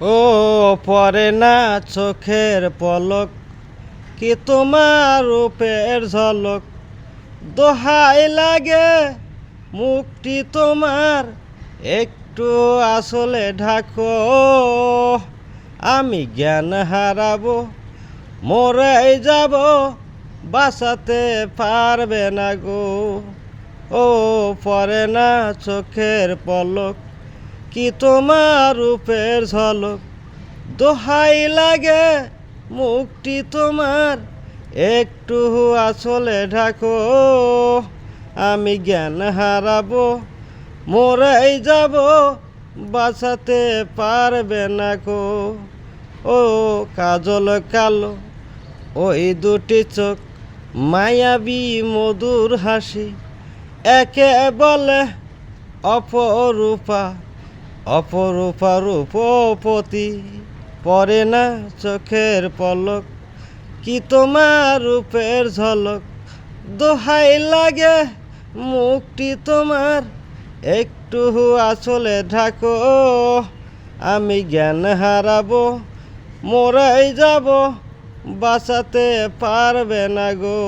ও পরে না চোখের পলক, কি তোমার রূপের ঝলক? দোহাই লাগে, মুখটি তোমার, একটু আসলে ঢাকো। আমি জ্ঞান হারাবো মরে যাব, বাঁচাতে পারবে না গো। ও পরে না চোখের পলক কি তোমার রূপের ঝলক? দোহাই লাগে মুখটি তোমার। একটু আসলে ঢাকো, আমি জ্ঞান হারাবো, মরেই যাব, বাঁচাতে পারবে না কো। ও কাজল কালো, ওই দুটি চোখ, মায়াবী মধুর হাসি, একে বলে অপরূপা। অপরূপা রূপপতি পরে না চোখের পলক, কি তোমার রূপের ঝলক? দোহাই লাগে, মুখটি তোমার, একটু আসলে ঢাকো, আমি জ্ঞান হারাবো, মোরাই যাব, বাঁচাতে পারবে না গো।